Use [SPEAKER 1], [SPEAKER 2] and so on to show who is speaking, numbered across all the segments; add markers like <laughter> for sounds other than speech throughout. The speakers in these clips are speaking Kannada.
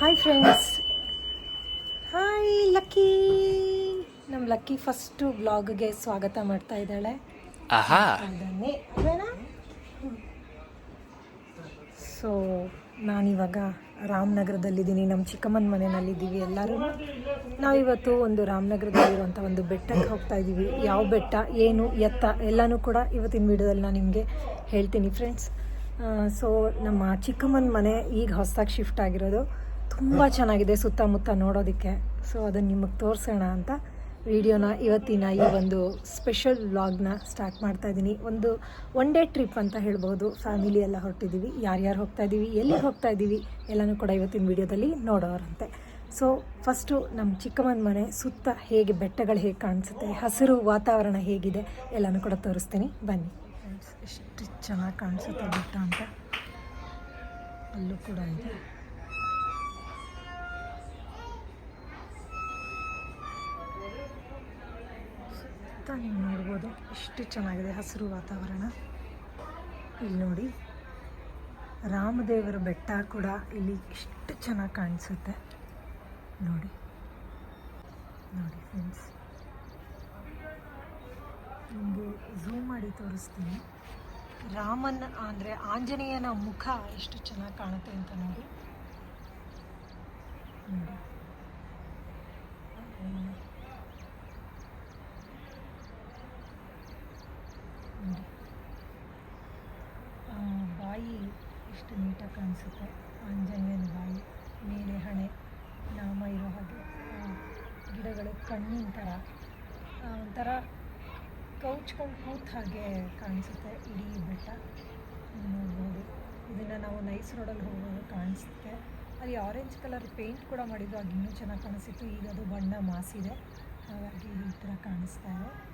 [SPEAKER 1] ಹಾಯ್ ಫ್ರೆಂಡ್ಸ್ ಹಾಯ್ ಲಕ್ಕಿ ನಮ್ಮ ಲಕ್ಕಿ ಫಸ್ಟು ಬ್ಲಾಗ್ಗೆ ಸ್ವಾಗತ ಮಾಡ್ತಾ ಇದ್ದಾಳೆ. ಅದನ್ನೇ ಸೊ ನಾನಿವಾಗ ರಾಮನಗರದಲ್ಲಿದ್ದೀನಿ. ನಮ್ಮ ಚಿಕ್ಕಮ್ಮನ ಮನೆಯಲ್ಲಿದ್ದೀವಿ ಎಲ್ಲರೂ. ನಾವಿವತ್ತು ಒಂದು ರಾಮನಗರದಲ್ಲಿರುವಂಥ ಒಂದು ಬೆಟ್ಟಕ್ಕೆ ಹೋಗ್ತಾ ಇದ್ದೀವಿ. ಯಾವ ಬೆಟ್ಟ ಏನು ಎತ್ತ ಎಲ್ಲನೂ ಕೂಡ ಇವತ್ತಿನ ವಿಡಿಯೋದಲ್ಲಿ ನಾನು ನಿಮಗೆ ಹೇಳ್ತೀನಿ ಫ್ರೆಂಡ್ಸ್ ಸೊ ನಮ್ಮ ಚಿಕ್ಕಮ್ಮನ ಮನೆ ಈಗ ಹೊಸದಾಗಿ ಶಿಫ್ಟ್ ಆಗಿರೋದು. ತುಂಬ ಚೆನ್ನಾಗಿದೆ ಸುತ್ತಮುತ್ತ ನೋಡೋದಕ್ಕೆ. ಸೊ ಅದನ್ನು ನಿಮಗೆ ತೋರಿಸೋಣ ಅಂತ ವಿಡಿಯೋನ ಇವತ್ತಿನ ಈ ಒಂದು ಸ್ಪೆಷಲ್ ವ್ಲಾಗ್ನ ಸ್ಟಾರ್ಟ್ ಮಾಡ್ತಾ ಇದ್ದೀನಿ ಒಂದು ಒನ್ ಡೇ ಟ್ರಿಪ್ ಅಂತ ಹೇಳ್ಬೋದು. ಫ್ಯಾಮಿಲಿ ಎಲ್ಲ ಹೊರಟಿದ್ದೀವಿ ಯಾರ್ಯಾರು ಹೋಗ್ತಾ ಇದ್ದೀವಿ ಎಲ್ಲಿ ಹೋಗ್ತಾ ಇದ್ದೀವಿ ಎಲ್ಲನೂ ಕೂಡ ಇವತ್ತಿನ ವಿಡಿಯೋದಲ್ಲಿ ನೋಡೋರಂತೆ. ಸೊ ಫಸ್ಟು ನಮ್ಮ ಚಿಕ್ಕಮ್ಮನ ಮನೆ ಸುತ್ತ ಹೇಗೆ ಬೆಟ್ಟಗಳು ಹೇಗೆ ಕಾಣಿಸುತ್ತೆ, ಹಸಿರು ವಾತಾವರಣ ಹೇಗಿದೆ ಎಲ್ಲನೂ ಕೂಡ ತೋರಿಸ್ತೀನಿ. ಬನ್ನಿ. ಎಷ್ಟು ಚೆನ್ನಾಗಿ ಕಾಣಿಸುತ್ತೆ ಬೆಟ್ಟ ಅಂತ. ಅಲ್ಲೂ ಕೂಡ ಇದೆ. ಸುತ್ತ ನೀವು ನೋಡ್ಬೋದು. ಎಷ್ಟು ಚೆನ್ನಾಗಿದೆ ಹಸಿರು ವಾತಾವರಣ. ಇಲ್ಲಿ ನೋಡಿ, ರಾಮದೇವರ ಬೆಟ್ಟ ಕೂಡ ಇಲ್ಲಿ ಎಷ್ಟು ಚೆನ್ನಾಗಿ ಕಾಣಿಸುತ್ತೆ. ನೋಡಿ ನೋಡಿ ಫ್ರೆಂಡ್ಸ್ ನಿಮಗೆ ಝೂಮ್ ಮಾಡಿ ತೋರಿಸ್ತೀನಿ. ರಾಮನ ಅಂದರೆ ಆಂಜನೇಯನ ಮುಖ ಎಷ್ಟು ಚೆನ್ನಾಗಿ ಕಾಣುತ್ತೆ ಅಂತ ನೋಡಿ. ನೋಡಿ ಹ್ಮ್. ನೋಡಿ ಆ, ಬಾಯಿ ಎಷ್ಟು ನೀಟಾಗಿ ಕಾಣಿಸುತ್ತೆ. ಆಂಜನೇಯನ ಬಾಯಿ ಮೇಲೆ ಹಣೆ, ನಾಮ ಇರೋ ಹಾಗೆ. ಗಿಡಗಳು ಕಣ್ಣಿನ ಥರ. ಒಂಥರ ಕೌಚ್ಕೊಂಡು ಕೂತ ಹಾಗೆ ಕಾಣಿಸುತ್ತೆ ಇಡೀ ಬೆಟ್ಟ. ನೋಡ್ಬೋದು. ಇದನ್ನು ನಾವು ನೈಸ್ ರೋಡಲ್ಲಿ ಹೋಗುವಾಗ ಕಾಣಿಸುತ್ತೆ. ಅಲ್ಲಿ ಆರೆಂಜ್ ಕಲರ್ ಪೇಂಟ್ ಕೂಡ ಮಾಡಿದ್ರು, ಅದು ಇನ್ನೂ ಚೆನ್ನಾಗಿ ಕಾಣಿಸಿತ್ತು. ಈಗ ಅದು ಬಣ್ಣ ಮಾಸಿದೆ. ಹಾಗಾಗಿ ಈ ಥರ ಕಾಣಿಸ್ತಾ ಇದೆ.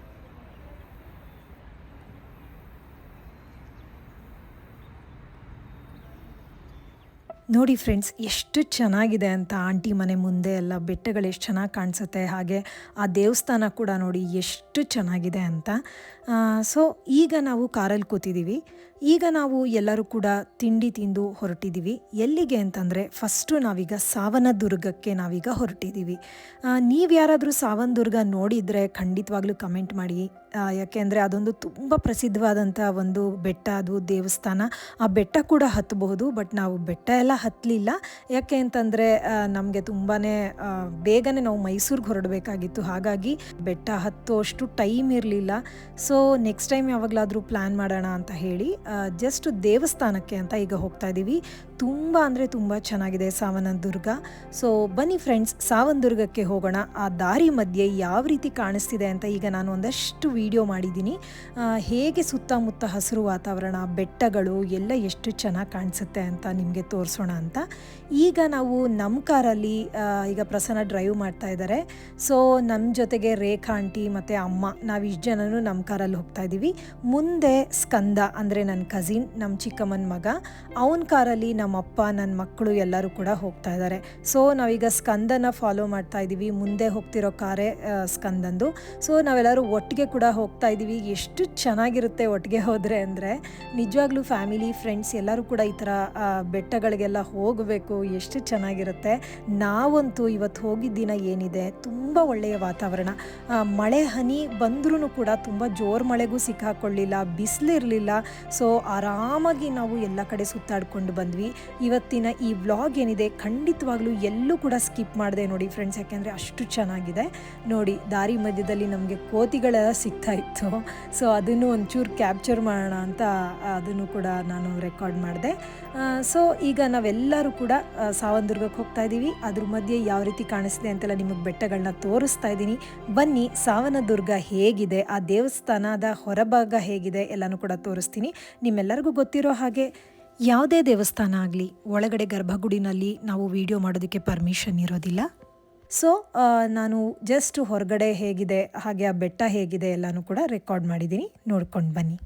[SPEAKER 1] ನೋಡಿ ಫ್ರೆಂಡ್ಸ್, ಎಷ್ಟು ಚೆನ್ನಾಗಿದೆ ಅಂತ ಆಂಟಿ ಮನೆ ಮುಂದೆ ಎಲ್ಲ ಬೆಟ್ಟಗಳು ಎಷ್ಟು ಚೆನ್ನಾಗಿ ಕಾಣಿಸುತ್ತೆ, ಹಾಗೆ ಆ ದೇವಸ್ಥಾನ ಕೂಡ ನೋಡಿ ಎಷ್ಟು ಚೆನ್ನಾಗಿದೆ ಅಂತ. ಸೊ ಈಗ ನಾವು ಕಾರಲ್ಲಿ ಕೂತಿದ್ದೀವಿ ಈಗ ನಾವು ಎಲ್ಲರೂ ಕೂಡ ತಿಂಡಿ ತಿಂದು ಹೊರಟಿದ್ದೀವಿ ಎಲ್ಲಿಗೆ ಅಂತಂದರೆ ಫಸ್ಟು ನಾವೀಗ ಸಾವನದುರ್ಗಕ್ಕೆ ನಾವೀಗ ಹೊರಟಿದ್ದೀವಿ ನೀವು ಯಾರಾದರೂ ಸಾವನದುರ್ಗ ನೋಡಿದರೆ ಖಂಡಿತವಾಗ್ಲೂ ಕಮೆಂಟ್ ಮಾಡಿ. ಯಾಕೆ ಯಾಕೆಂದರೆ ಅದೊಂದು ತುಂಬ ಪ್ರಸಿದ್ಧವಾದಂಥ ಒಂದು ಬೆಟ್ಟ, ಅದು ದೇವಸ್ಥಾನ. ಆ ಬೆಟ್ಟ ಕೂಡ ಹತ್ತಬಹುದು ಬಟ್ ನಾವು ಬೆಟ್ಟ ಎಲ್ಲ ಹತ್ತಲಿಲ್ಲ ಯಾಕೆ ಅಂತಂದರೆ ನಮಗೆ ತುಂಬಾ ಬೇಗನೆ ನಾವು ಮೈಸೂರಿಗೆ ಹೊರಡಬೇಕಾಗಿತ್ತು. ಹಾಗಾಗಿ ಬೆಟ್ಟ ಹತ್ತೋಷ್ಟು ಟೈಮ್ ಇರಲಿಲ್ಲ. ಸೊ ನೆಕ್ಸ್ಟ್ ಟೈಮ್ ಯಾವಾಗಲಾದರೂ ಪ್ಲ್ಯಾನ್ ಮಾಡೋಣ ಅಂತ ಹೇಳಿ ಜಸ್ಟ್ ದೇವಸ್ಥಾನಕ್ಕೆ ಅಂತ ಈಗ ಹೋಗ್ತಾ ಇದ್ದೀವಿ ತುಂಬ ಅಂದರೆ ತುಂಬ ಚೆನ್ನಾಗಿದೆ ಸಾವನದುರ್ಗ ಸೊ ಬನ್ನಿ ಫ್ರೆಂಡ್ಸ್ ಸಾವನದುರ್ಗಕ್ಕೆ ಹೋಗೋಣ. ಆ ದಾರಿ ಮಧ್ಯೆ ಯಾವ ರೀತಿ ಕಾಣಿಸ್ತಿದೆ ಅಂತ ಈಗ ನಾನು ಒಂದಷ್ಟು ವಿಡಿಯೋ ಮಾಡಿದ್ದೀನಿ. ಹೇಗೆ ಸುತ್ತಮುತ್ತ ಹಸಿರು ವಾತಾವರಣ, ಬೆಟ್ಟಗಳು, ಎಲ್ಲ ಎಷ್ಟು ಚೆನ್ನಾಗಿ ಕಾಣಿಸುತ್ತೆ ಅಂತ ನಿಮಗೆ ತೋರಿಸೋಣ ಅಂತ. ಈಗ ನಾವು ನಮ್ಮ ಕಾರಲ್ಲಿ ಈಗ ಪ್ರಸನ್ನ ಡ್ರೈವ್ ಮಾಡ್ತಾ ಇದ್ದಾರೆ ಸೊ ನಮ್ಮ ಜೊತೆಗೆ ರೇಖಾ ಆಂಟಿ ಮತ್ತು ಅಮ್ಮ, ನಾವು ಇಷ್ಟು ಜನನು ನಮ್ಮ ಕಾರಲ್ಲಿ ಹೋಗ್ತಾ ಇದ್ದೀವಿ ಮುಂದೆ ಸ್ಕಂದ ಅಂದರೆ ನನ್ನ ಕಸಿನ್ ನಮ್ಮ ಚಿಕ್ಕಮ್ಮನ ಮಗ. ಅವನ ಕಾರಲ್ಲಿ ನಮ್ಮ ಅಪ್ಪ ನನ್ನ ಮಕ್ಕಳು ಎಲ್ಲರೂ ಕೂಡ ಹೋಗ್ತಾ ಇದ್ದಾರೆ. ಸೊ ನಾವೀಗ ಸ್ಕಂದನ ಫಾಲೋ ಮಾಡ್ತಾ ಇದ್ದೀವಿ. ಮುಂದೆ ಹೋಗ್ತಿರೋ ಕಾರೇ ಸ್ಕಂದಂದು. ಸೊ ನಾವೆಲ್ಲರೂ ಒಟ್ಟಿಗೆ ಕೂಡ ಹೋಗ್ತಾ ಇದ್ದೀವಿ. ಎಷ್ಟು ಚೆನ್ನಾಗಿರುತ್ತೆ ಒಟ್ಟಿಗೆ ಹೋದರೆ ಅಂದರೆ, ನಿಜವಾಗ್ಲೂ ಫ್ಯಾಮಿಲಿ ಫ್ರೆಂಡ್ಸ್ ಎಲ್ಲರೂ ಕೂಡ ಈ ಥರ ಬೆಟ್ಟಗಳಿಗೆಲ್ಲ ಹೋಗಬೇಕು. ಎಷ್ಟು ಚೆನ್ನಾಗಿರುತ್ತೆ. ನಾವಂತೂ ಇವತ್ತು ಹೋಗಿದ್ದ ದಿನ ಏನಿದೆ, ತುಂಬ ಒಳ್ಳೆಯ ವಾತಾವರಣ. ಮಳೆ, ಹನಿ ಬಂದ್ರೂ ಕೂಡ ತುಂಬ ಜೋರು ಮಳೆಗೂ ಸಿಕ್ಕಾಕೊಳ್ಳಿಲ್ಲ, ಬಿಸಿಲಿರಲಿಲ್ಲ. ಸೊ ಆರಾಮಾಗಿ ನಾವು ಎಲ್ಲ ಕಡೆ ಸುತ್ತಾಡ್ಕೊಂಡು ಬಂದ್ವಿ. ಇವತ್ತಿನ ಈ ವ್ಲಾಗ್ ಏನಿದೆ ಖಂಡಿತವಾಗ್ಲೂ ಎಲ್ಲೂ ಕೂಡ ಸ್ಕಿಪ್ ಮಾಡಿದೆ ನೋಡಿ ಫ್ರೆಂಡ್ಸ್ ಯಾಕೆಂದರೆ ಅಷ್ಟು ಚೆನ್ನಾಗಿದೆ. ನೋಡಿ, ದಾರಿ ಮಧ್ಯದಲ್ಲಿ ನಮಗೆ ಕೋತಿಗಳೆಲ್ಲ ಸಿಗ್ತಾ ಇತ್ತು. ಸೊ ಅದನ್ನು ಒಂಚೂರು ಕ್ಯಾಪ್ಚರ್ ಮಾಡೋಣ ಅಂತ ಅದನ್ನು ಕೂಡ ನಾನು ರೆಕಾರ್ಡ್ ಮಾಡಿದೆ. ಸೊ ಈಗ ನಾವೆಲ್ಲರೂ ಕೂಡ ಸಾವನದುರ್ಗಕ್ಕೆ ಹೋಗ್ತಾ ಇದ್ದೀವಿ. ಅದ್ರ ಮಧ್ಯೆ ಯಾವ ರೀತಿ ಕಾಣಿಸ್ತಿದೆ ಅಂತೆಲ್ಲ ನಿಮಗೆ ಬೆಟ್ಟಗಳನ್ನ ತೋರಿಸ್ತಾ ಇದ್ದೀನಿ. ಬನ್ನಿ, ಸಾವನದುರ್ಗ ಹೇಗಿದೆ? ಆ ದೇವಸ್ಥಾನದ ಹೊರಭಾಗ ಹೇಗಿದೆ? ಎಲ್ಲನೂ ಕೂಡ ತೋರಿಸ್ತೀನಿ. ನಿಮ್ಮೆಲ್ಲರಿಗೂ ಗೊತ್ತಿರೋ ಹಾಗೆ ಯಾವುದೇ ದೇವಸ್ಥಾನ ಆಗಲಿ, ಒಳಗಡೆ ಗರ್ಭಗುಡಿನಲ್ಲಿ ನಾವು ವಿಡಿಯೋ ಮಾಡೋದಕ್ಕೆ ಪರ್ಮಿಷನ್ ಇರೋದಿಲ್ಲ. ಸೊ ನಾನು ಜಸ್ಟ್ ಹೊರಗಡೆ ಹೇಗಿದೆ, ಹಾಗೆ ಆ ಬೆಟ್ಟ ಹೇಗಿದೆ ಎಲ್ಲನೂ ಕೂಡ ರೆಕಾರ್ಡ್ ಮಾಡಿದ್ದೀನಿ. ನೋಡ್ಕೊಂಡು ಬನ್ನಿ.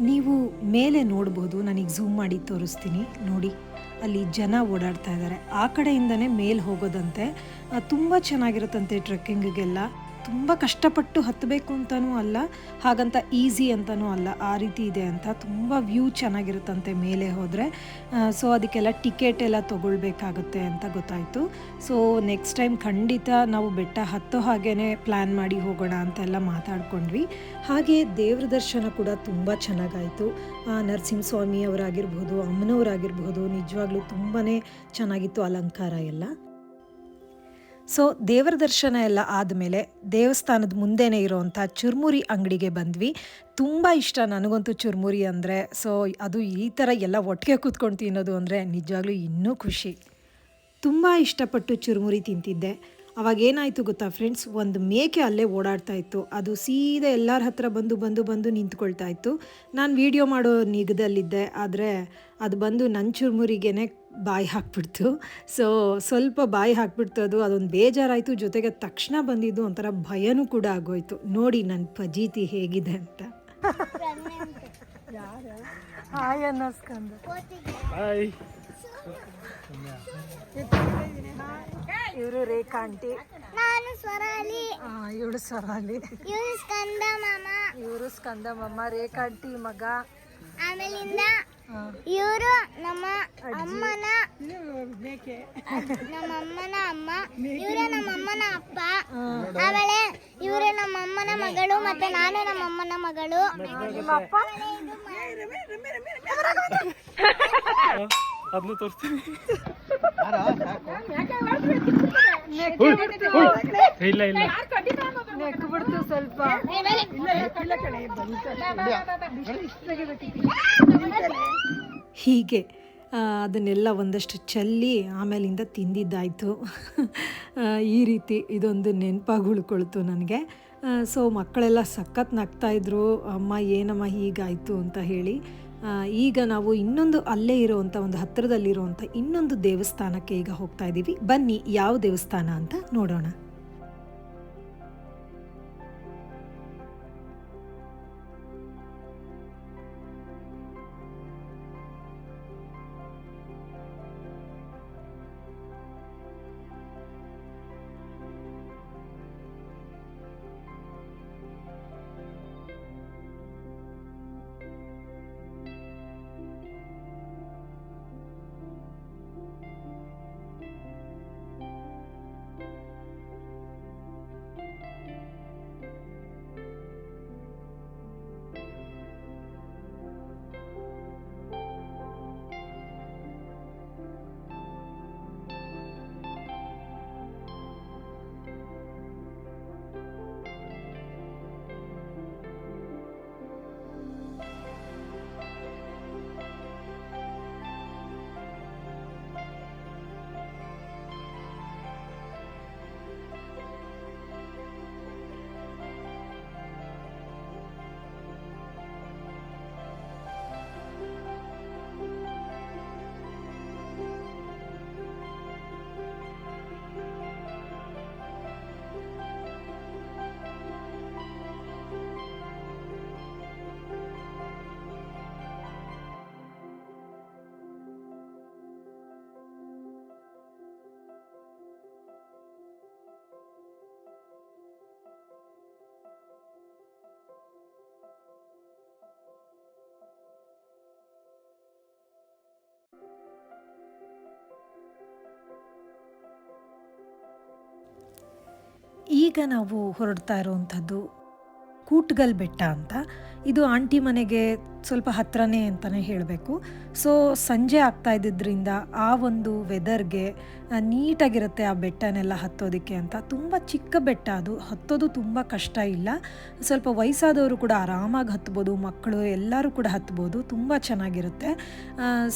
[SPEAKER 1] ನೀವು ಮೇಲೆ ನೋಡ್ಬೋದು, ನನಗೆ ಝೂಮ್ ಮಾಡಿ ತೋರಿಸ್ತೀನಿ. ನೋಡಿ, ಅಲ್ಲಿ ಜನ ಓಡಾಡ್ತಾ ಇದ್ದಾರೆ ಆ ಕಡೆಯಿಂದನೇ ಮೇಲೆ ಹೋಗೋದಂತೆ ತುಂಬ ಚೆನ್ನಾಗಿರುತ್ತಂತೆ ಟ್ರೆಕ್ಕಿಂಗಿಗೆಲ್ಲ ತುಂಬ ಕಷ್ಟಪಟ್ಟು ಹತ್ತಬೇಕು ಅಂತಲೂ ಅಲ್ಲ, ಹಾಗಂತ ಈಸಿ ಅಂತಲೂ ಅಲ್ಲ. ಆ ರೀತಿ ಇದೆ ಅಂತ ತುಂಬ ವ್ಯೂ ಚೆನ್ನಾಗಿರುತ್ತಂತೆ ಮೇಲೆ ಹೋದರೆ. ಸೊ ಅದಕ್ಕೆಲ್ಲ ಟಿಕೆಟ್ ಎಲ್ಲ ತೊಗೊಳ್ಬೇಕಾಗುತ್ತೆ ಅಂತ ಗೊತ್ತಾಯಿತು. ಸೊ ನೆಕ್ಸ್ಟ್ ಟೈಮ್ ಖಂಡಿತ ನಾವು ಬೆಟ್ಟ ಹತ್ತೋ ಹಾಗೇ ಪ್ಲ್ಯಾನ್ ಮಾಡಿ ಹೋಗೋಣ ಅಂತೆಲ್ಲ ಮಾತಾಡ್ಕೊಂಡ್ವಿ. ಹಾಗೆ ದೇವ್ರ ದರ್ಶನ ಕೂಡ ತುಂಬ ಚೆನ್ನಾಗಾಯಿತು. ನರಸಿಂಹಸ್ವಾಮಿ ಅವರಾಗಿರ್ಬೋದು, ಅಮ್ಮನವರಾಗಿರ್ಬೋದು, ನಿಜವಾಗ್ಲೂ ತುಂಬಾ ಚೆನ್ನಾಗಿತ್ತು ಅಲಂಕಾರ ಎಲ್ಲ. ಸೊ ದೇವರ ದರ್ಶನ ಎಲ್ಲ ಆದಮೇಲೆ ದೇವಸ್ಥಾನದ ಮುಂದೆನೇ ಇರೋವಂಥ ಚುರ್ಮುರಿ ಅಂಗಡಿಗೆ ಬಂದ್ವಿ. ತುಂಬ ಇಷ್ಟ ನನಗಂತೂ ಚುರ್ಮುರಿ ಅಂದರೆ. ಸೊ ಅದು ಈ ಥರ ಎಲ್ಲ ಒಟ್ಟಿಗೆ ಕೂತ್ಕೊಂಡು ತಿನ್ನೋದು ಅಂದರೆ ನಿಜವಾಗ್ಲೂ ಇನ್ನೂ ಖುಷಿ. ತುಂಬ ಇಷ್ಟಪಟ್ಟು ಚುರುಮುರಿ ತಿಂತಿದ್ದೆ. ಅವಾಗ ಏನಾಯಿತು ಗೊತ್ತಾ ಫ್ರೆಂಡ್ಸ್ ಒಂದು ಮೇಕೆ ಅಲ್ಲೇ ಓಡಾಡ್ತಾ ಇತ್ತು. ಅದು ಸೀದಾ ಎಲ್ಲರ ಹತ್ರ ಬಂದು ಬಂದು ಬಂದು ನಿಂತ್ಕೊಳ್ತಾ ಇತ್ತು. ನಾನು ವೀಡಿಯೋ ಮಾಡೋ ನಿಗದಲ್ಲಿದ್ದೆ. ಆದರೆ ಅದು ಬಂದು ನನ್ನ ಚುರುಮುರಿಗೇ ಬಾಯಿ ಹಾಕ್ಬಿಡ್ತು. ಸೊ ಸ್ವಲ್ಪ ಬಾಯಿ ಹಾಕ್ಬಿಡ್ತು ಅದು ಅದೊಂದು ಬೇಜಾರಾಯಿತು. ಜೊತೆಗೆ ತಕ್ಷಣ ಬಂದಿದ್ದು ಒಂಥರ ಭಯನೂ ಕೂಡ ಆಗೋಯ್ತು. ನೋಡಿ ನನ್ನ ಫಜೀತಿ ಹೇಗಿದೆ ಅಂತ. ಹಾಯ್ ಅನ್ನಿಸ್ಕೊಂಡು ಇವರು ರೇಖಾ ಆಂಟಿ.
[SPEAKER 2] ನಾನು ಸ್ವರಾಲಿ.
[SPEAKER 1] ಇವಳು ಸರಾಲಿ
[SPEAKER 2] ಇವ್ರು ಸ್ಕಂದ ಮಾಮ.
[SPEAKER 1] ಇವರು ಸ್ಕಂದಮಮ್ಮ ರೇಖಾ ಆಂಟಿ ಮಗ.
[SPEAKER 2] ಆಮೇಲಿಂದ ಇವರು ಅಮ್ಮನ ನಮ್ಮ ಅಮ್ಮನ ಅಮ್ಮ ಇವರು ನಮ್ಮ ಅಮ್ಮನ ಅಪ್ಪ ಅವಳೆ ಇವರು ನಮ್ಮ ಅಮ್ಮನ ಮಗಳು ಮತ್ತೆ ನಾನು ನಮ್ಮ ಅಮ್ಮನ ಮಗಳು
[SPEAKER 3] ಅದನ್ನು ತೋರಿಸ್ತೀನಿ. ಇಲ್ಲ ಇಲ್ಲ.
[SPEAKER 1] ನೆಕ್ ಬಿಡ್ತು ಸ್ವಲ್ಪ. ಹೀಗೆ ಅದನ್ನೆಲ್ಲ ಒಂದಷ್ಟು ಚೆಲ್ಲಿ ಆಮೇಲಿಂದ ತಿಂದಿದ್ದಾಯಿತು. ಈ ರೀತಿ ಇದೊಂದು ನೆನಪಾಗಿ ಉಳ್ಕೊಳ್ತು ನನಗೆ ಸೊ ಮಕ್ಕಳೆಲ್ಲ ಸಖತ್ ನಗ್ತಾಯಿದ್ರು ಅಮ್ಮ, ಏನಮ್ಮ ಹೀಗಾಯಿತು? ಅಂತ ಹೇಳಿ. ಈಗ ನಾವು ಇನ್ನೊಂದು ಅಲ್ಲೇ ಇರೋವಂಥ, ಒಂದು ಹತ್ತಿರದಲ್ಲಿರುವಂಥ ಇನ್ನೊಂದು ದೇವಸ್ಥಾನಕ್ಕೆ ಈಗ ಹೋಗ್ತಾ ಇದ್ದೀವಿ ಬನ್ನಿ, ಯಾವ ದೇವಸ್ಥಾನ ಅಂತ ನೋಡೋಣ. ಈಗ ನಾವು ಹೊರಡ್ತಾ ಇರುವಂಥದ್ದು ಕೂಟ್ಗಲ್ ಬೆಟ್ಟ ಅಂತ. ಇದು ಆಂಟಿ ಮನೆಗೆ ಸ್ವಲ್ಪ ಹತ್ರನೇ ಅಂತಲೇ ಹೇಳಬೇಕು. ಸೊ ಸಂಜೆ ಆಗ್ತಾ ಇದ್ದಿದ್ದರಿಂದ ಆ ಒಂದು ವೆದರ್ಗೆ ನೀಟಾಗಿರುತ್ತೆ ಆ ಬೆಟ್ಟನೆಲ್ಲ ಹತ್ತೋದಕ್ಕೆ ಅಂತ. ತುಂಬ ಚಿಕ್ಕ ಬೆಟ್ಟ ಅದು. ಹತ್ತೋದು ತುಂಬ ಕಷ್ಟ ಇಲ್ಲ. ಸ್ವಲ್ಪ ವಯಸ್ಸಾದವರು ಕೂಡ ಆರಾಮಾಗಿ ಹತ್ಬೋದು. ಮಕ್ಕಳು ಎಲ್ಲರೂ ಕೂಡ ಹತ್ಬೋದು. ತುಂಬ ಚೆನ್ನಾಗಿರುತ್ತೆ.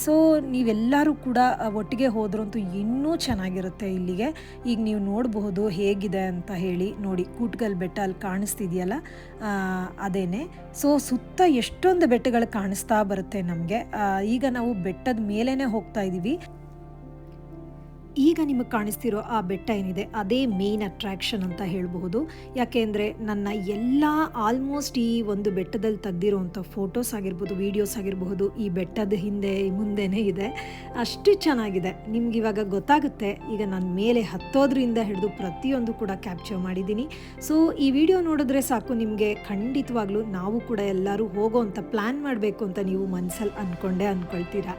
[SPEAKER 1] ಸೊ ನೀವೆಲ್ಲರೂ ಕೂಡ ಒಟ್ಟಿಗೆ ಹೋದ್ರಂತೂ ಇನ್ನೂ ಚೆನ್ನಾಗಿರುತ್ತೆ ಇಲ್ಲಿಗೆ. ಈಗ ನೀವು ನೋಡಬಹುದು ಹೇಗಿದೆ ಅಂತ ಹೇಳಿ ನೋಡಿ. ಕೂಟ್ಗಲ್ ಬೆಟ್ಟ ಅಲ್ಲಿ ಕಾಣಿಸ್ತಿದೆಯಲ್ಲ ಅದೇನೆ. ಸೊ ಸುತ್ತ ಎಷ್ಟೊಂದು ಬೆಟ್ಟಗಳು ಕಾಣಿಸ್ತಾ ಬರುತ್ತೆ ನಮಗೆ. ಈಗ ನಾವು ಬೆಟ್ಟದ ಮೇಲೇನೆ ಹೋಗ್ತಾ ಇದ್ದೀವಿ ಈಗ ನಿಮಗೆ ಕಾಣಿಸ್ತಿರೋ ಆ ಬೆಟ್ಟ ಏನಿದೆ, ಅದೇ ಮೇನ್ ಅಟ್ರಾಕ್ಷನ್ ಅಂತ ಹೇಳಬಹುದು. ಯಾಕೆಂದರೆ ನನ್ನ ಎಲ್ಲ ಆಲ್ಮೋಸ್ಟ್ ಈ ಒಂದು ಬೆಟ್ಟದಲ್ಲಿ ತೆಗ್ದಿರೋವಂಥ ಫೋಟೋಸ್ ಆಗಿರ್ಬೋದು ವೀಡಿಯೋಸ್ ಆಗಿರಬಹುದು ಈ ಬೆಟ್ಟದ ಹಿಂದೆ ಮುಂದೆನೇ ಇದೆ. ಅಷ್ಟು ಚೆನ್ನಾಗಿದೆ. ನಿಮ್ಗೆ ಇವಾಗ ಗೊತ್ತಾಗುತ್ತೆ, ಈಗ ನಾನು ಮೇಲೆ ಹತ್ತೋದ್ರಿಂದ ಹಿಡಿದು ಪ್ರತಿಯೊಂದು ಕೂಡ ಕ್ಯಾಪ್ಚರ್ ಮಾಡಿದ್ದೀನಿ. ಸೊ ಈ ವಿಡಿಯೋ ನೋಡಿದ್ರೆ ಸಾಕು, ನಿಮಗೆ ಖಂಡಿತವಾಗ್ಲೂ ನಾವು ಕೂಡ ಎಲ್ಲರೂ ಹೋಗೋ ಅಂತ ಪ್ಲ್ಯಾನ್ ಮಾಡಬೇಕು ಅಂತ ನೀವು ಮನಸ್ಸಲ್ಲಿ ಅಂದ್ಕೊಂಡೆ ಅಂದ್ಕೊಳ್ತೀರಾ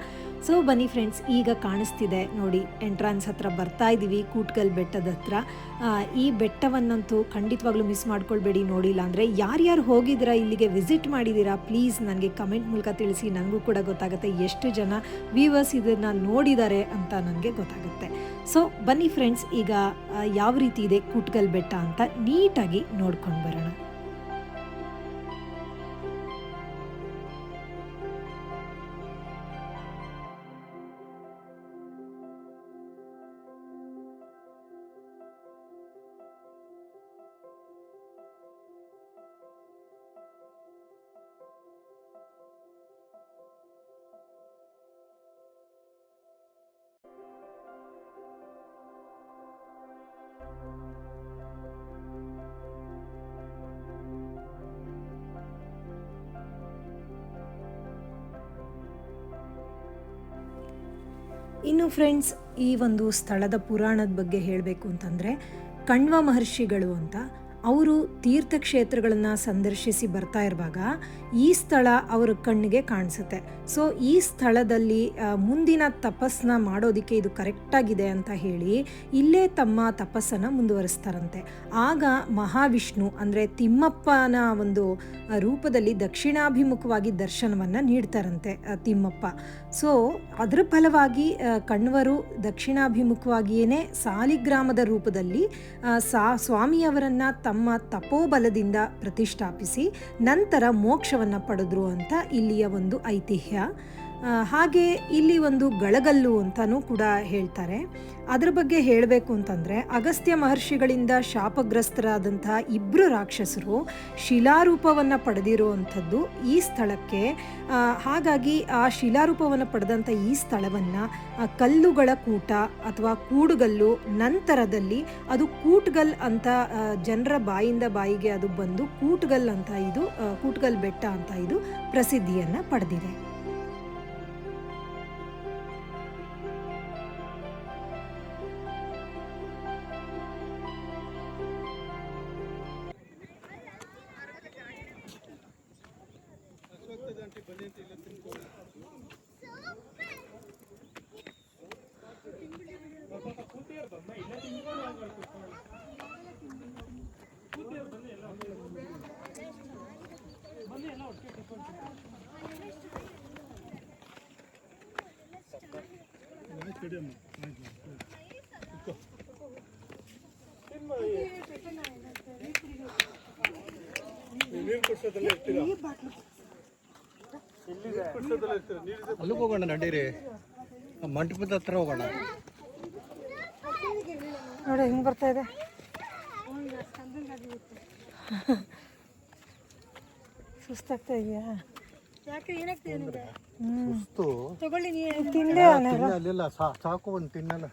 [SPEAKER 1] ಸೊ ಬನ್ನಿ ಫ್ರೆಂಡ್ಸ್ ಈಗ ಕಾಣಿಸ್ತಿದೆ ನೋಡಿ ಎಂಟ್ರಾನ್ಸ್ ಹತ್ರ ಬರ್ತಾ ಇದ್ದೀವಿ ಕೂಟ್ಗಲ್ ಬೆಟ್ಟದ ಹತ್ರ. ಈ ಬೆಟ್ಟವನ್ನಂತೂ ಖಂಡಿತವಾಗ್ಲೂ ಮಿಸ್ ಮಾಡ್ಕೊಳ್ಬೇಡಿ ನೋಡಿಲ್ಲ ಅಂದರೆ ಯಾರ್ಯಾರು ಹೋಗಿದ್ದೀರಾ, ಇಲ್ಲಿಗೆ ವಿಸಿಟ್ ಮಾಡಿದ್ದೀರಾ ಪ್ಲೀಸ್ ನನಗೆ ಕಮೆಂಟ್ ಮೂಲಕ ತಿಳಿಸಿ ನನಗೂ ಕೂಡ ಗೊತ್ತಾಗುತ್ತೆ ಎಷ್ಟು ಜನ ವ್ಯೂವರ್ಸ್ ಇದನ್ನು ನೋಡಿದ್ದಾರೆ ಅಂತ ನನಗೆ ಗೊತ್ತಾಗುತ್ತೆ. ಸೊ ಬನ್ನಿ ಫ್ರೆಂಡ್ಸ್ ಈಗ ಯಾವ ರೀತಿ ಇದೆ ಕೂಟ್ಗಲ್ ಬೆಟ್ಟ ಅಂತ ನೀಟಾಗಿ ನೋಡ್ಕೊಂಡು ಬರೋಣ. ಇನ್ನು ಫ್ರೆಂಡ್ಸ್ ಈ ಒಂದು ಸ್ಥಳದ ಪುರಾಣದ ಬಗ್ಗೆ ಹೇಳಬೇಕು ಅಂತಂದರೆ ಕಣ್ವ ಮಹರ್ಷಿಗಳು ಅಂತ ಅವರು ತೀರ್ಥಕ್ಷೇತ್ರಗಳನ್ನು ಸಂದರ್ಶಿಸಿ ಬರ್ತಾ ಇರುವಾಗ ಈ ಸ್ಥಳ ಅವರ ಕಣ್ಣಿಗೆ ಕಾಣಿಸುತ್ತೆ. ಸೊ ಈ ಸ್ಥಳದಲ್ಲಿ ಮುಂದಿನ ತಪಸ್ಸನ್ನ ಮಾಡೋದಕ್ಕೆ ಇದು ಕರೆಕ್ಟಾಗಿದೆ ಅಂತ ಹೇಳಿ ಇಲ್ಲೇ ತಮ್ಮ ತಪಸ್ಸನ್ನು ಮುಂದುವರಿಸ್ತಾರಂತೆ. ಆಗ ಮಹಾವಿಷ್ಣು ಅಂದರೆ ತಿಮ್ಮಪ್ಪನ ಒಂದು ರೂಪದಲ್ಲಿ ದಕ್ಷಿಣಾಭಿಮುಖವಾಗಿ ದರ್ಶನವನ್ನು ನೀಡ್ತಾರಂತೆ ತಿಮ್ಮಪ್ಪ. ಸೊ ಅದರ ಫಲವಾಗಿ ಕಣ್ವರು ದಕ್ಷಿಣಾಭಿಮುಖವಾಗಿಯೇ ಸಾಲಿಗ್ರಾಮದ ರೂಪದಲ್ಲಿ ಸಾ ಸ್ವಾಮಿಯವರನ್ನು ತಮ್ಮ ತಪೋಬಲದಿಂದ ಪ್ರತಿಷ್ಠಾಪಿಸಿ ನಂತರ ಮೋಕ್ಷವನ್ನು ಪಡೆದ್ರು ಅಂತ ಇಲ್ಲಿಯ ಒಂದು ಐತಿಹ್ಯ. ಹಾಗೆ ಇಲ್ಲಿ ಒಂದು ಗಳಗಲ್ಲು ಅಂತಲೂ ಕೂಡ ಹೇಳ್ತಾರೆ. ಅದರ ಬಗ್ಗೆ ಹೇಳಬೇಕು ಅಂತಂದರೆ, ಅಗಸ್ತ್ಯ ಮಹರ್ಷಿಗಳಿಂದ ಶಾಪಗ್ರಸ್ತರಾದಂತಹ ಇಬ್ಬರು ರಾಕ್ಷಸರು ಶಿಲಾರೂಪವನ್ನು ಪಡೆದಿರುವಂಥದ್ದು ಈ ಸ್ಥಳಕ್ಕೆ. ಹಾಗಾಗಿ ಆ ಶಿಲಾರೂಪವನ್ನು ಪಡೆದಂಥ ಈ ಸ್ಥಳವನ್ನು ಕಲ್ಲುಗಳ ಕೂಟ ಅಥವಾ ಕೂಡುಗಲ್ಲು ನಂತರದಲ್ಲಿ ಅದು ಕೂಟ್ಗಲ್ ಅಂತ ಜನರ ಬಾಯಿಂದ ಬಾಯಿಗೆ ಅದು ಬಂದು ಕೂಟ್ಗಲ್ ಅಂತ ಇದು ಕೂಟ್ಗಲ್ ಬೆಟ್ಟ ಅಂತ ಇದು ಪ್ರಸಿದ್ಧಿಯನ್ನು ಪಡೆದಿದೆ.
[SPEAKER 4] ಅಲ್ಲಿಗೆ ಹೋಗೋಣ ನಡೀರಿ. ಆ ಮಂಟಪದ ಹತ್ರ ಹೋಗೋಣ.
[SPEAKER 1] ನೋಡಿ ಹಿಂಗ್ ಬರ್ತಾ ಇದೆ. <laughs> ಸುಸ್ತಾಗ್ತಾ ಇದೆಯಾ?
[SPEAKER 4] ಸುಸ್ತು.
[SPEAKER 1] ತಿಂದೆ
[SPEAKER 4] ಅಲ್ಲಿಲ್ಲ ಸಾ- ಸಾಕು ಒಂದು ತಿನ್ನಲ್ಲ.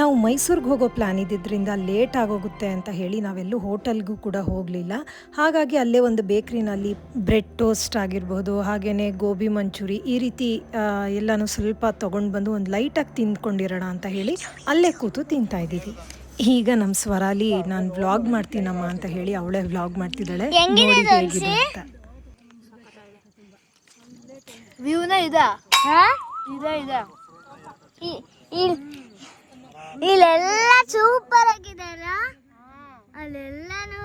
[SPEAKER 1] ನಾವು ಮೈಸೂರಿಗೆ ಹೋಗೋ ಪ್ಲ್ಯಾನ್ ಇದ್ದಿದ್ದರಿಂದ ಲೇಟ್ ಆಗೋಗುತ್ತೆ ಅಂತ ಹೇಳಿ ನಾವೆಲ್ಲೂ ಹೋಟೆಲ್ಗೂ ಕೂಡ ಹೋಗಲಿಲ್ಲ. ಹಾಗಾಗಿ ಅಲ್ಲೇ ಒಂದು ಬೇಕ್ರಿನಲ್ಲಿ ಬ್ರೆಡ್ ಟೋಸ್ಟ್ ಆಗಿರ್ಬೋದು ಹಾಗೆಯೇ ಗೋಬಿ ಮಂಚೂರಿ ಈ ರೀತಿ ಎಲ್ಲನೂ ಸ್ವಲ್ಪ ತೊಗೊಂಡು ಬಂದು ಒಂದು ಲೈಟಾಗಿ ತಿಂದ್ಕೊಂಡಿರೋಣ ಅಂತ ಹೇಳಿ ಅಲ್ಲೇ ಕೂತು ತಿಂತಾ ಇದ್ದೀವಿ. ಈಗ ನಮ್ಮ ಸ್ವರಾಲಿ ನಾನು ವ್ಲಾಗ್ ಮಾಡ್ತೀನಮ್ಮ ಅಂತ ಹೇಳಿ ಅವಳೇ ವ್ಲಾಗ್ ಮಾಡ್ತಿದ್ದಾಳೆ. ನೋಡಿ ಹೇಗಿದೆ ಅಂತ.
[SPEAKER 5] ವ್ಯೂನ ಇದ? ಇದ ಇದ?
[SPEAKER 2] ಇಲ್ಲೆಲ್ಲ ಸೂಪರ್ ಆಗಿದೆ ಅಲ್ಲ? ಅಲ್ಲೆಲ್ಲಾನು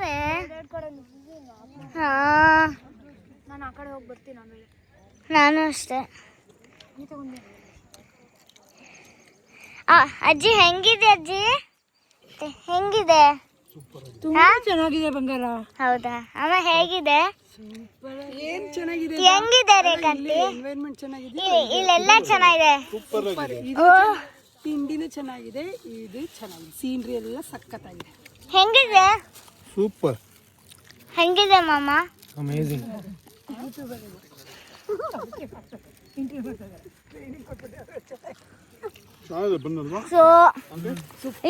[SPEAKER 2] ಹಾ.
[SPEAKER 5] ನಾನು ಆ ಕಡೆ ಹೋಗಿ ಬರ್ತೀನಿ ಆಮೇಲೆ.
[SPEAKER 2] ನಾನು ಅಷ್ಟೇ. ಆ, ಅಜ್ಜಿ ಹೆಂಗಿದೆ ಅಜ್ಜಿ? ಹೆಂಗಿದೆ?
[SPEAKER 5] ತುಂಬಾ ಚೆನ್ನಾಗಿದೆ ಬಂಗಾರ.
[SPEAKER 2] ಹೌದಾ? ಅಮ್ಮ ಹೇಗಿದೆ?
[SPEAKER 5] ಏನ್ ಚೆನ್ನಾಗಿದೆ
[SPEAKER 2] ಹೆಂಗಿದೆ ರೇಖಾ ಇಲ್ಲೆಲ್ಲ ಚೆನ್ನಾಗಿದೆ.
[SPEAKER 5] ತಿಂಡಿನೂ ಚೆನ್ನಾಗಿದೆ ಇದು ಚೆನ್ನಾಗಿದೆ. ಸೀನ್ರಿ ಎಲ್ಲ ಸಖತ್ತಾಗಿದೆ.
[SPEAKER 2] ಹೆಂಗಿದೆ?
[SPEAKER 4] ಸೂಪರ್.
[SPEAKER 2] ಹೆಂಗಿದೆ ಮಾಮ?
[SPEAKER 3] ಅಮೇಜಿಂಗ್
[SPEAKER 2] ಸೊ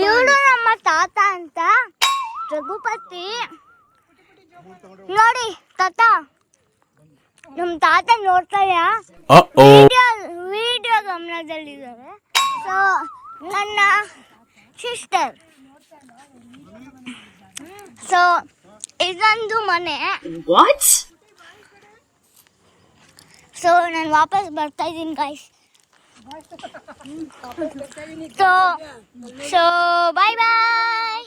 [SPEAKER 2] ಇವಳು ನಮ್ಮ ತಾತ ಅಂತ ರಘುಪತಿ. ನೋಡಿ ತಾತ. ನಮ್ ತಾತ ನೋಡ್ತಾ ವಿಡಿಯೋ ವಿಡಿಯೋ ಗಮನದಲ್ಲಿದ್ದಾರೆ. ಸೊ ನನ್ನ ಸಿಸ್ಟರ್ ಸೊ ಇದೊಂದು ಮನೆ. ಸೊ ನಾನು ವಾಪಸ್ ಬರ್ತಾ ಇದ್ದೀನಿ guys so so bye bye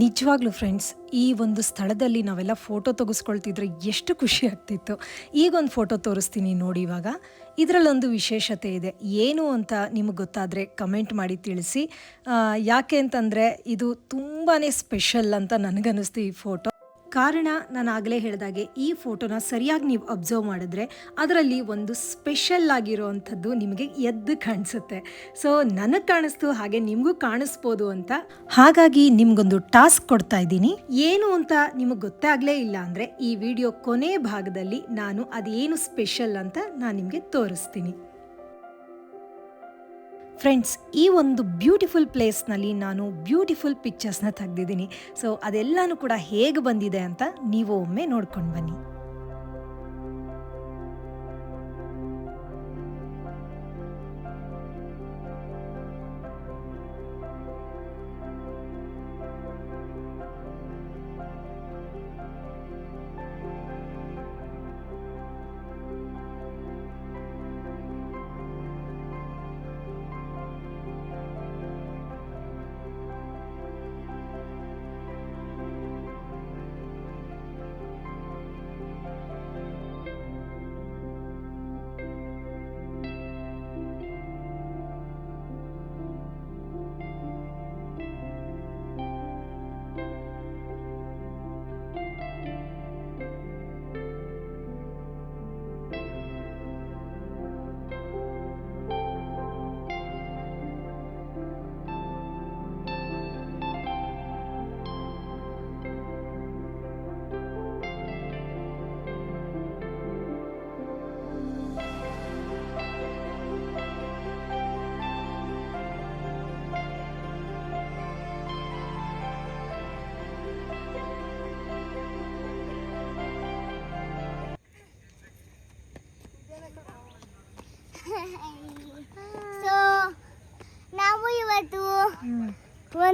[SPEAKER 1] ನಿಜವಾಗ್ಲೂ ಫ್ರೆಂಡ್ಸ್ ಈ ಒಂದು ಸ್ಥಳದಲ್ಲಿ ನಾವೆಲ್ಲ ಫೋಟೋ ತೆಗೆಸ್ಕೊಳ್ತಿದ್ರೆ ಎಷ್ಟು ಖುಷಿ ಆಗ್ತಿತ್ತು. ಈಗೊಂದು ಫೋಟೋ ತೋರಿಸ್ತೀನಿ ನೋಡಿ ಇವಾಗ. ಇದರಲ್ಲೊಂದು ವಿಶೇಷತೆ ಇದೆ. ಏನು ಅಂತ ನಿಮಗೆ ಗೊತ್ತಾದರೆ ಕಮೆಂಟ್ ಮಾಡಿ ತಿಳಿಸಿ. ಯಾಕೆ ಅಂತಂದರೆ ಇದು ತುಂಬಾ ಸ್ಪೆಷಲ್ ಅಂತ ನನಗನ್ನಿಸ್ತು ಈ ಫೋಟೋ ಕಾರಣ ನಾನು ಆಗಲೇ ಹೇಳಿದಾಗೆ ಈ ಫೋಟೋನ ಸರಿಯಾಗಿ ನೀವು ಅಬ್ಸರ್ವ್ ಮಾಡಿದ್ರೆ ಅದರಲ್ಲಿ ಒಂದು ಸ್ಪೆಷಲ್ ಆಗಿರೋವಂಥದ್ದು ನಿಮಗೆ ಎದ್ದು ಕಾಣಿಸುತ್ತೆ. ಸೊ, ನನಗೆ ಕಾಣಿಸ್ತು, ಹಾಗೆ ನಿಮಗೂ ಕಾಣಿಸ್ಬೋದು ಅಂತ. ಹಾಗಾಗಿ ನಿಮಗೊಂದು ಟಾಸ್ಕ್ ಕೊಡ್ತಾ ಇದ್ದೀನಿ. ಏನು ಅಂತ ನಿಮಗೆ ಗೊತ್ತಾಗಲೇ ಇಲ್ಲ ಅಂದರೆ ಈ ವಿಡಿಯೋ ಕೊನೆ ಭಾಗದಲ್ಲಿ ನಾನು ಅದೇನು ಸ್ಪೆಷಲ್ ಅಂತ ನಾನು ನಿಮಗೆ ತೋರಿಸ್ತೀನಿ. ಫ್ರೆಂಡ್ಸ್ ಈ ಒಂದು ಬ್ಯೂಟಿಫುಲ್ ಪ್ಲೇಸ್ನಲ್ಲಿ ನಾನು ಬ್ಯೂಟಿಫುಲ್ ಪಿಕ್ಚರ್ಸ್ನ ತೆಗೆದಿದ್ದೀನಿ. ಸೊ ಅದೆಲ್ಲನೂ ಕೂಡ ಹೇಗೆ ಬಂದಿದೆ ಅಂತ ನೀವು ಒಮ್ಮೆ ನೋಡ್ಕೊಂಡು ಬನ್ನಿ.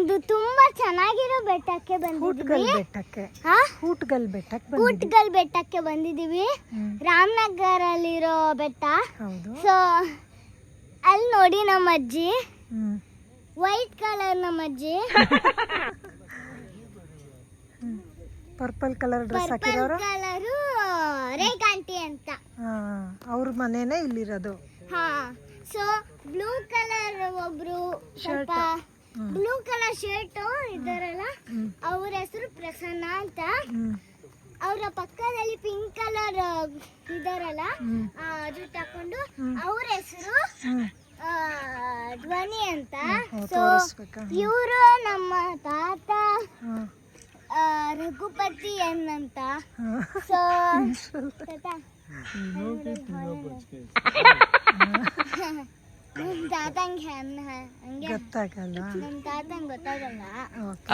[SPEAKER 2] ಒಂದು ತುಂಬಾ ಚೆನ್ನಾಗಿರೋ ಬೆಟ್ಟಕ್ಕೆ ಬಂದಿದ್ದೀವಿ
[SPEAKER 1] ಬೆಟ್ಟಕ್ಕೆ.
[SPEAKER 2] ಹಾ
[SPEAKER 1] ಹೂಟ್ಗಲ್ ಬೆಟ್ಟಕ್ಕೆ ಬಂದಿದ್ದೀವಿ
[SPEAKER 2] ಕೂಟ್ಗಲ್ ಬೆಟ್ಟಕ್ಕೆ ಬಂದಿದ್ದೀವಿ.
[SPEAKER 1] ಹ್ಮ್.
[SPEAKER 2] ರಾಮನಗರಲ್ಲಿರೋ ಬೆಟ್ಟ. ಸೊ ಅಲ್ಲಿ ನೋಡಿ ನಮ್ಮ ಅಜ್ಜಿ ವೈಟ್ ಕಲರ್ ನಮ್ಮ ಅಜ್ಜಿ
[SPEAKER 1] ಪರ್ಪಲ್ ಕಲರ್ ಡ್ರೆಸ್ ಹಾಕಿರೋರು?
[SPEAKER 2] ಕಲರು ರೇಖಾಂಟಿ ಅಂತ.
[SPEAKER 1] ಅವ್ರ ಮನೆನೇ ಇಲ್ಲಿರೋದು.
[SPEAKER 2] ಹಾ. ಸೊ ಬ್ಲೂ ಕಲರ್ ಒಬ್ರು ಸ್ವಲ್ಪ ಬ್ಲೂ ಕಲರ್ ಶರ್ಟ್ ಇದ್ದಾರಲ್ಲ ಅವ್ರ ಹೆಸರು ಪ್ರಸನ್ನ ಅಂತ. ಅವರ ಪಕ್ಕದಲ್ಲಿ ಪಿಂಕ್ ಕಲರ್ ಇದಾರಲ್ಲ ಅದು ತಕೊಂಡು ಅವರ ಹೆಸರು ಧ್ವನಿ ಅಂತ. ಸೊ ಇವರು ನಮ್ಮ ತಾತ ರಘುಪತಿ ಎನ್ ಅಂತ.
[SPEAKER 1] ಹ್ಮ್.
[SPEAKER 2] ಸೊ <laughs> ತಾತಂಗೆ ಹನ್- ಹಂಗೆ
[SPEAKER 1] ಗೊತ್ತಾಗಲ್ಲ.
[SPEAKER 2] ನಮ್ ತಾತಂಗೆ ಗೊತ್ತಾಗಲ್ಲ.
[SPEAKER 1] ಓಕೆ.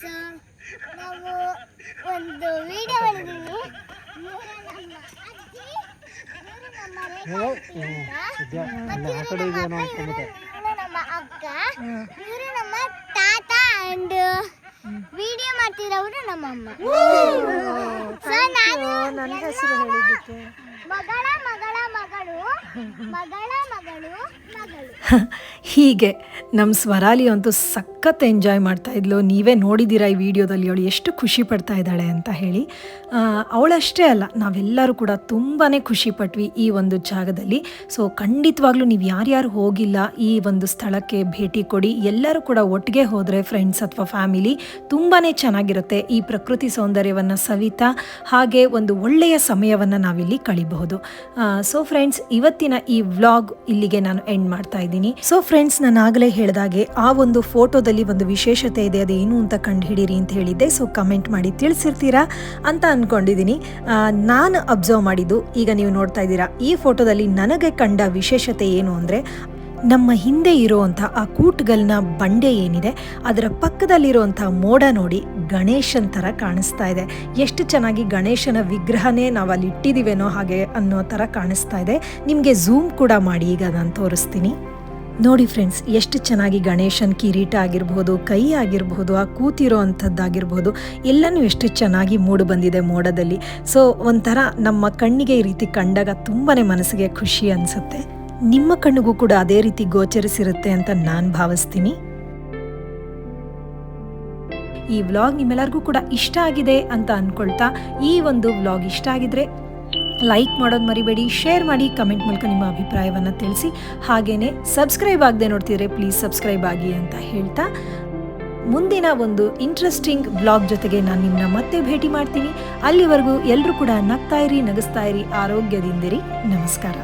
[SPEAKER 2] ಸೊ ನಾವು ಒಂದು ವಿಡಿಯೋ ಮಾಡಿದ್ದೀವಿ ಇವ್ರು ನಮ್ಮ ನಮ್ಮ ನಮ್ಮ ನಮ್ಮ ಅಕ್ಕ ಇವರು ನಮ್ಮ ತಾತ ಅಂಡ್ ವಿಡಿಯೋ ಮಾಡ್ತಿರೋರು ನಮ್ಮಮ್ಮ ಸೊ ನಾನು
[SPEAKER 1] ನನ್ನ ಹೆಸರು ಹೇಳಿದ್ದಕ್ಕೆ.
[SPEAKER 2] ಮಗಳ ಮಗಳ <laughs>
[SPEAKER 1] ಹೀಗೆ ನಮ್ಮ ಸ್ವರಾಲಿ ಅಂತೂ ಸಖತ್ ಎಂಜಾಯ್ ಮಾಡ್ತಾ ಇದ್ಲು. ನೀವೇ ನೋಡಿದ್ದೀರಾ ಈ ವಿಡಿಯೋದಲ್ಲಿ ಅವಳು ಎಷ್ಟು ಖುಷಿ ಪಡ್ತಾ ಇದ್ದಾಳೆ ಅಂತ ಹೇಳಿ. ಅವಳಷ್ಟೇ ಅಲ್ಲ, ನಾವೆಲ್ಲರೂ ಕೂಡ ತುಂಬಾ ಖುಷಿ ಪಟ್ವಿ ಈ ಒಂದು ಜಾಗದಲ್ಲಿ. ಸೊ ಖಂಡಿತವಾಗ್ಲೂ ನೀವು ಯಾರ್ಯಾರು ಹೋಗಿಲ್ಲ ಈ ಒಂದು ಸ್ಥಳಕ್ಕೆ ಭೇಟಿ ಕೊಡಿ. ಎಲ್ಲರೂ ಕೂಡ ಒಟ್ಟಿಗೆ ಹೋದರೆ ಫ್ರೆಂಡ್ಸ್ ಅಥವಾ ಫ್ಯಾಮಿಲಿ ತುಂಬಾ ಚೆನ್ನಾಗಿರುತ್ತೆ. ಈ ಪ್ರಕೃತಿ ಸೌಂದರ್ಯವನ್ನು ಸವಿತಾ ಹಾಗೆ ಒಂದು ಒಳ್ಳೆಯ ಸಮಯವನ್ನು ನಾವಿಲ್ಲಿ ಕಳಿಬಹುದು. ಸೊ ಫ್ರೆಂಡ್ಸ್ ಇವತ್ತಿನ ಈ ವ್ಲಾಗ್ ಇಲ್ಲಿಗೆ ನಾನು ಎಂಡ್ ಮಾಡ್ತಾ ಇದ್ದೀನಿ. ಸೊ ಫ್ರೆಂಡ್ಸ್ ನಾನು ಆಗಲೇ ಹೇಳಿದಾಗೆ ಆ ಒಂದು ಫೋಟೋದಲ್ಲಿ ಒಂದು ವಿಶೇಷತೆ ಇದೆ, ಅದೇನು ಅಂತ ಕಂಡುಹಿಡೀರಿ ಅಂತ ಹೇಳಿದ್ದೆ. ಸೊ ಕಮೆಂಟ್ ಮಾಡಿ ತಿಳಿಸಿರ್ತೀರಾ ಅಂತ ಅಂದ್ಕೊಂಡಿದ್ದೀನಿ ನಾನು ಅಬ್ಸರ್ವ್ ಮಾಡಿದ್ದು, ಈಗ ನೀವು ನೋಡ್ತಾ ಇದ್ದೀರಾ, ಈ ಫೋಟೋದಲ್ಲಿ ನನಗೆ ಕಂಡ ವಿಶೇಷತೆ ಏನು ಅಂದರೆ ನಮ್ಮ ಹಿಂದೆ ಇರುವಂಥ ಆ ಕೂಟ್ಗಲ್ನ ಬಂಡೆ ಏನಿದೆ, ಅದರ ಪಕ್ಕದಲ್ಲಿರುವಂಥ ಮೋಡ ನೋಡಿ ಗಣೇಶನ ಥರ ಕಾಣಿಸ್ತಾ ಇದೆ. ಎಷ್ಟು ಚೆನ್ನಾಗಿ ಗಣೇಶನ ವಿಗ್ರಹನೇ ನಾವು ಅಲ್ಲಿ ಇಟ್ಟಿದ್ದೀವೇನೋ ಹಾಗೆ ಅನ್ನೋ ಥರ ಕಾಣಿಸ್ತಾ ಇದೆ. ನಿಮಗೆ ಝೂಮ್ ಕೂಡ ಮಾಡಿ, ಈಗ ನಾನು ತೋರಿಸ್ತೀನಿ. ನೋಡಿ ಫ್ರೆಂಡ್ಸ್, ಎಷ್ಟು ಚೆನ್ನಾಗಿ ಗಣೇಶನ ಕಿರೀಟ ಆಗಿರ್ಬೋದು, ಕೈ ಆಗಿರ್ಬೋದು, ಆ ಕೂತಿರೋ ಅಂಥದ್ದಾಗಿರ್ಬೋದು ಎಲ್ಲನೂ ಎಷ್ಟು ಚೆನ್ನಾಗಿ ಮೂಡು ಬಂದಿದೆ ಮೋಡದಲ್ಲಿ. ಸೊ ಒಂಥರ ನಮ್ಮ ಕಣ್ಣಿಗೆ ಈ ರೀತಿ ಕಂಡಾಗ ತುಂಬಾ ಮನಸ್ಸಿಗೆ ಖುಷಿ ಅನಿಸುತ್ತೆ. ನಿಮ್ಮ ಕಣ್ಣಿಗೂ ಕೂಡ ಅದೇ ರೀತಿ ಗೋಚರಿಸಿರುತ್ತೆ ಅಂತ ನಾನು ಭಾವಿಸ್ತೀನಿ. ಈ ವ್ಲಾಗ್ ನಿಮ್ಮೆಲ್ಲರಿಗೂ ಕೂಡ ಇಷ್ಟ ಆಗಿದೆ ಅಂತ ಅಂದ್ಕೊಳ್ತಾ ಈ ಒಂದು ವ್ಲಾಗ್ ಇಷ್ಟ ಆಗಿದ್ರೆ ಲೈಕ್ ಮಾಡೋದು ಮರಿಬೇಡಿ, ಶೇರ್ ಮಾಡಿ, ಕಮೆಂಟ್ ಮೂಲಕ ನಿಮ್ಮ ಅಭಿಪ್ರಾಯವನ್ನು ತಿಳಿಸಿ. ಹಾಗೇನೆ ಸಬ್ಸ್ಕ್ರೈಬ್ ಆಗದೆ ನೋಡ್ತಿದ್ರೆ ಪ್ಲೀಸ್ ಸಬ್ಸ್ಕ್ರೈಬ್ ಆಗಿ ಅಂತ ಹೇಳ್ತಾ. ಮುಂದಿನ ಒಂದು ಇಂಟ್ರೆಸ್ಟಿಂಗ್ ಬ್ಲಾಗ್ ಜೊತೆಗೆ ನಾನು ನಿಮ್ಮನ್ನ ಮತ್ತೆ ಭೇಟಿ ಮಾಡ್ತೀನಿ. ಅಲ್ಲಿವರೆಗೂ ಎಲ್ಲರೂ ಕೂಡ ನಗ್ತಾ ಇರಿ, ನಗಿಸ್ತಾ ಇರಿ, ಆರೋಗ್ಯದಿಂದಿರಿ. ನಮಸ್ಕಾರ.